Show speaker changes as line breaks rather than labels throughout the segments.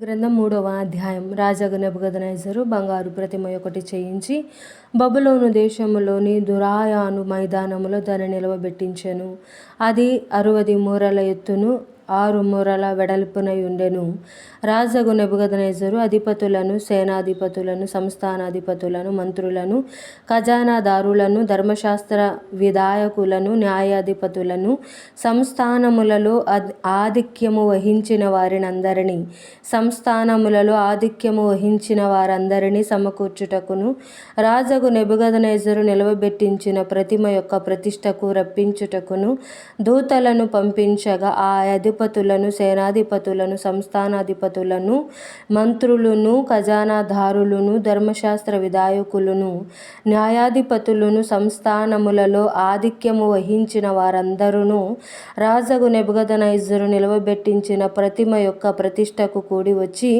గ్రంథం మూడవ అధ్యాయం. రాజగు నెబుకద్నెజరు బంగారు ప్రతిమ ఒకటి చేయించి బబులోను దేశములోని దురాయాను మైదానములో దాన్ని నిలవబెట్టించెను. అది అరవది మూరల ఎత్తును ఆరు మూరల వెడల్పునై ఉండెను. రాజగు నెబుగదనేజరు అధిపతులను సేనాధిపతులను సంస్థానాధిపతులను మంత్రులను ఖజానాదారులను ధర్మశాస్త్ర విధాయకులను న్యాయాధిపతులను సంస్థానములలో ఆధిక్యము వహించిన వారినందరినీ సంస్థానములలో ఆధిక్యము వహించిన వారందరినీ సమకూర్చుటకును రాజగు నెబుగదనేజరు నిలవబెట్టించిన ప్రతిమ యొక్క ప్రతిష్టకు రప్పించుటకును దూతలను పంపించగా ఆ అధిపతులను సేనాధిపతులను సంస్థానాధిపతులను మంత్రులను ఖజానాదారులను ధర్మశాస్త్ర విధాయకులను న్యాయాధిపతులను సంస్థానములలో ఆధిక్యము వహించిన వారందరును రాజగు నెబగదనైజరు నిలవబెట్టించిన ప్రతిమ యొక్క ప్రతిష్టకు కూడి వచ్చి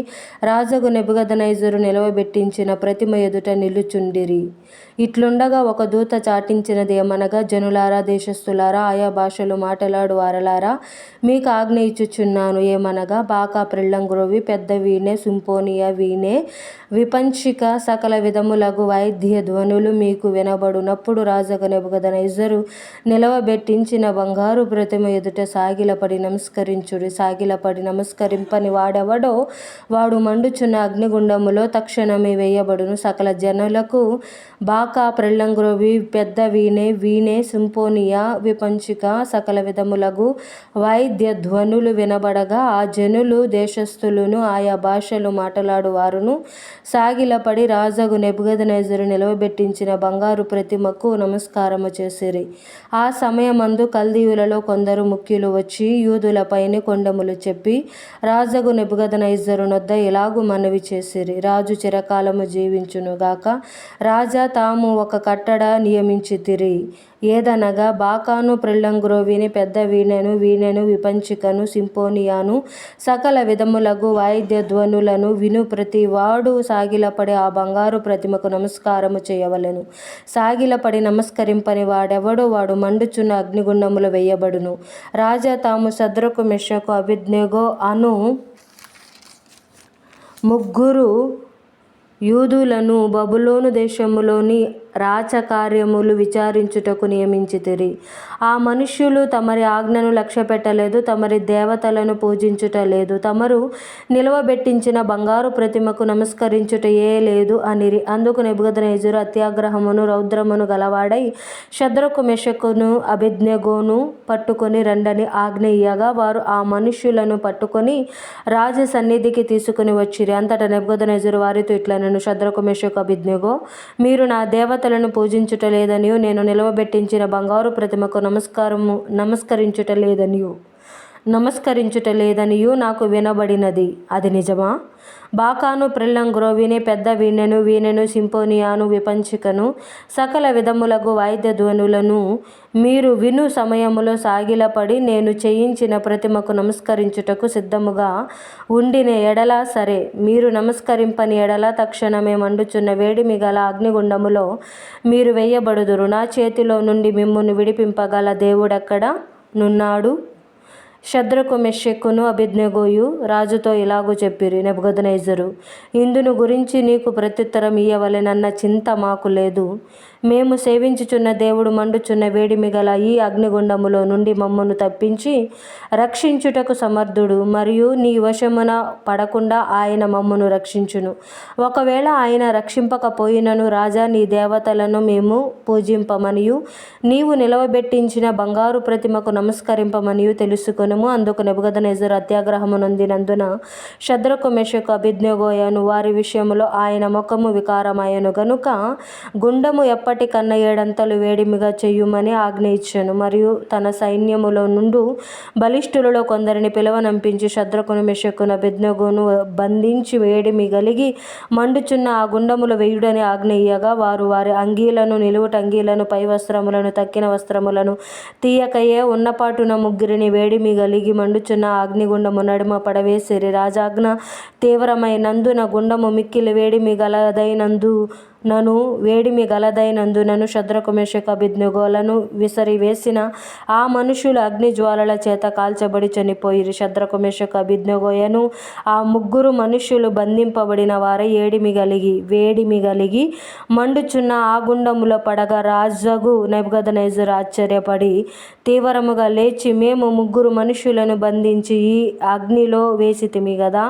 రాజగు నెబగదనైజరు నిలవబెట్టించిన ప్రతిమ ఎదుట నిలుచుండిరి. ఇట్లుండగా ఒక దూత చాటించినది ఏమనగా జనులారా దేశస్థులారా ఆయా భాషలు మాటలాడు వారలారా మీకు ఆజ్ఞ ఇచ్చుచున్నాను. ఏమనగా బాకా ప్రిల్లంగ్రోవి పెద్ద వీణె సింపోనియా వీణె విపంచిక సకల విధములగు వాయిద్య ధ్వనులు మీకు వినబడునప్పుడు రాజగు ఇద్దరు నిలవబెట్టించిన బంగారు ప్రతిమ ఎదుట సాగిలపడి నమస్కరించుడి. సాగిలపడి నమస్కరింపని వాడెవడో? వాడు మండుచున్న అగ్నిగుండములో తక్షణమే వేయబడును. సకల జనులకు బాకా ప్రిల్లంగ్రోవి పెద్ద వీణె వీణె సింపోనియా విపంచిక సకల విధములగు వాయిద్య ధ్వనులు వినబడగా ఆ జనులు దేశస్థులను ఆయా భాషలు మాట్లాడువారును. సాగిలపడి రాజగు నెబుకద్నెజరు నిలవబెట్టించిన బంగారు ప్రతిమకు నమస్కారము చేసిరి. ఆ సమయమందు కల్దీయులలో కొందరు ముఖ్యులు వచ్చి యూదులపైని కొండములు చెప్పి రాజగు నెబుగదనైజరు నొద్ద ఇలాగు మనవి చేసిరి? రాజు చిరకాలము జీవించును గాక రాజా తాము ఒక కట్టడ నియమించితిరి. ఏదనగా బాకాను ప్రిల్లంగ్రోవిని పెద్ద వీణెను వీణెను విపంచికను సింపోనియాను సకల విధములగు వాయిద్య ధ్వనులను విను. ప్రతి వాడు సాగిలపడి ఆ బంగారు ప్రతిమకు నమస్కారము చేయవలెను. సాగిలపడి నమస్కరింపని వాడెవడో వాడు మండుచున్న అగ్నిగుండములు వేయబడును. రాజా తాము శద్రకు మిషకు అభిజ్ఞగో అను ముగ్గురు యూదులను బబులోను దేశములోని రాచకార్యములు విచారించుటకు నియమించితిరి. ఆ మనుష్యులు తమరి ఆజ్ఞను లక్ష్యపెట్టలేదు తమరి దేవతలను పూజించుట లేదు తమరు నిలవబెట్టించిన బంగారు ప్రతిమకు నమస్కరించుటయే లేదు అనిరి. అందుకు నెబుకద్నెజరు అత్యాగ్రహమును రౌద్రమును గలవాడై శద్రకు మెషకును అభిజ్ఞగోను పట్టుకొని రండని ఆజ్ఞ ఇయ్యగా వారు ఆ మనుష్యులను పట్టుకొని రాజు సన్నిధికి తీసుకుని వచ్చిరి. అంతటా నెబుకద్నెజరు వారితో ఇట్లనెను శద్రకు మెషకు అభిజ్ఞగో మీరు నా దేవత దేవతలను పూజించుట లేదనియు నేను నిలవబెట్టించిన బంగారు ప్రతిమకు నమస్కారము నమస్కరించుట లేదనియు. నమస్కరించుట లేదనియు నాకు వినబడినది. అది నిజమా? బాకాను ప్రిల్లంగ్రోవిని పెద్ద వీణెను వీణెను సింపోనియాను విపంచికను సకల విధములకు వాయిద్య ధ్వనులను మీరు విను సమయములో సాగిలపడి నేను చేయించిన ప్రతిమకు నమస్కరించుటకు సిద్ధముగా ఉండిన ఎడలా సరే. మీరు నమస్కరింపని ఎడల తక్షణమే మండుచున్న వేడిమి గల అగ్నిగుండములో మీరు వేయబడుదురు. నా చేతిలో నుండి మిమ్మును విడిపింపగల దేవుడెక్కడ నున్నాడు? శద్రకు మెషెక్కును అభిజ్ఞగోయు రాజుతో ఇలాగూ చెప్పిరి నెబుకద్నెజరు ఇందును గురించి నీకు ప్రత్యుత్తరం ఇయ్యవలెనన్న చింత మాకు లేదు. మేము సేవించుచున్న దేవుడు మండుచున్న వేడిమి గల ఈ అగ్నిగుండములో నుండి మమ్మను తప్పించి రక్షించుటకు సమర్థుడు మరియు నీ వశమున పడకుండా ఆయన మమ్మను రక్షించును. ఒకవేళ ఆయన రక్షింపకపోయినను రాజా నీ దేవతలను మేము పూజింపమనియు నీవు నిలవబెట్టించిన బంగారు ప్రతిమకు నమస్కరింపమనియు తెలుసుకొనుము అందుకు నెబుగదనేజర్ అత్యాగ్రహము నొందినందున శద్రకు మెషకు అభిజ్ఞగోయను. వారి విషయములో ఆయన ముఖము వికారమాయను. గనుక గుండము ఎప్పటికన్నా ఏడంతలు వేడిమిగా చెయ్యుమని ఆజ్ఞ ఇచ్చాను మరియు తన సైన్యములో నుండు బలిష్ఠులలో కొందరిని పిలవనంపించి శద్రకును మెషకును అభిజ్ఞగును బంధించి వేడిమి గలిగి మండుచున్న ఆ గుండములు వేయుడని ఆజ్ఞయ్యగా వారు వారి అంగీలను నిలువుటంగీలను పై వస్త్రములను తక్కిన వస్త్రములను తీయకయే ఉన్నపాటున ముగ్గురిని వేడిమిగ గలిగి మండుచున్న అగ్నిగుండము నడుమ పడవేసిరి. రాజాజ్ఞ తీవ్రమైనందున గుండము మిక్కిలి వేడిమి గలదైనందు నను వేడిమి గలదైనందునను శద్రకు మెషకు అభిజ్ఞగోలను విసిరివేసిన ఆ మనుషులు అగ్ని జ్వాలల చేత కాల్చబడి చనిపోయిరి. శద్రకు మెషకు అభిజ్ఞగోయను ఆ ముగ్గురు మనుష్యులు బంధింపబడిన వారే ఏడిమి కలిగి వేడిమి కలిగి మండుచున్న ఆ గుండములో పడగా రాజగు నెబుకద్నెజరు ఆశ్చర్యపడి తీవ్రముగా లేచి మేము ముగ్గురు మనుషులను బంధించి ఈ అగ్నిలో వేసితిమి గదా?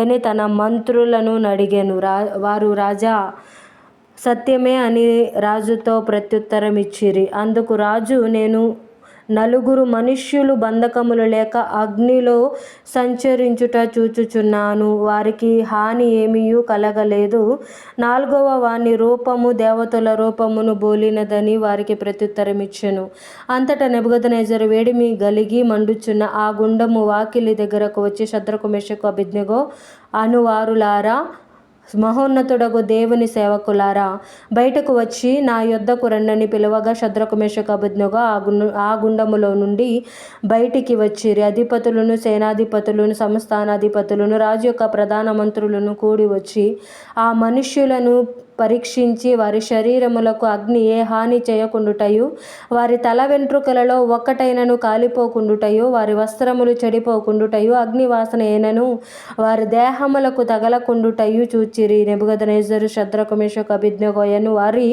అని తన మంత్రులను అడిగాను రా వారు రాజా సత్యమే అని రాజుతో ప్రత్యుత్తరం ఇచ్చిరి అందుకు రాజు నేను నలుగురు మనుష్యులు బంధకములు లేక అగ్నిలో సంచరించుట చూచుచున్నాను. వారికి హాని ఏమీయూ కలగలేదు. నాలుగవ వాని రూపము దేవతల రూపమును బోలినదని వారికి ప్రత్యుత్తరం ఇచ్చెను అంతటా నెబుకద్నెజరు వేడిమి గలిగి మండుచున్న ఆ గుండము వాకిలి దగ్గరకు వచ్చి శద్రకు మెషకు అభిజ్ఞగో అనువారులారా మహోన్నతుడగు దేవుని సేవకులారా బయటకు వచ్చి నా యొద్దకు రండని పిలువగా శద్రకు ఆ గుండు ఆ గుండములో నుండి బయటికి వచ్చిరి. అధిపతులను సేనాధిపతులను సంస్థానాధిపతులను రాజు యొక్క ప్రధాన మంత్రులను కూడి వచ్చి ఆ మనుష్యులను పరీక్షించి వారి శరీరములకు అగ్ని ఏ హాని చేయకుండుటయు వారి తల వెంట్రుకలలో ఒక్కటైనను కాలిపోకుండుటయు వారి వస్త్రములు చెడిపోకుండుటయు అగ్నివాసన ఏనను వారి దేహములకు తగలకుండుటయు చూచిరి. నెబుగదనేజరు శద్రకు మెషకు అభిజ్ఞగోయను వారి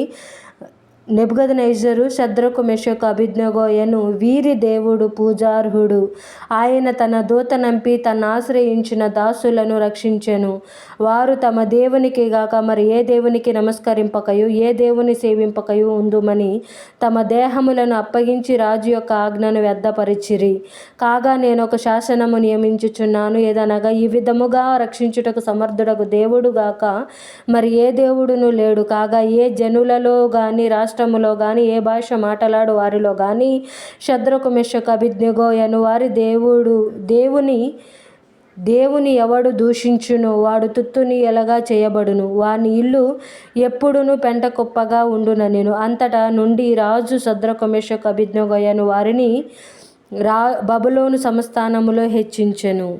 నెబుకద్నెజరు శద్రకు మెషకు అభిజ్ఞగోయను వీరి దేవుడు పూజార్హుడు. ఆయన తన దూత నంపి తన ఆశ్రయించిన దాసులను రక్షించెను. వారు తమ దేవునికి గాక మరి ఏ దేవునికి నమస్కరింపకయు ఏ దేవుని సేవింపకయు ఉందుమని తమ దేహములను అప్పగించి రాజు యొక్క ఆజ్ఞను వ్యర్థపరిచిరి. కాగా నేను ఒక శాసనము నియమించుచున్నాను. ఏదనగా ఈ విధముగా రక్షించుటకు సమర్థుడకు దేవుడు గాక మరి ఏ దేవుడును లేడు. కాగా ఏ జనులలో కానీ రాష్ట్ర రాష్ట్రములో కానీ ఏ భాష మాట్లాడు వారిలో కానీ శద్రకు మెషకు అభిజ్ఞగోయను వారి దేవుడు దేవుని దేవుని ఎవడు దూషించును వాడు తుత్తుని ఎలగా చేయబడును. వాని ఇల్లు ఎప్పుడును పెంట కుప్పగా ఉండున నేను. అంతటా నుండి రాజు శద్రకు మెషకు అభిజ్ఞగోయను వారిని రా బబులోను సంస్థానములో హెచ్చించెను.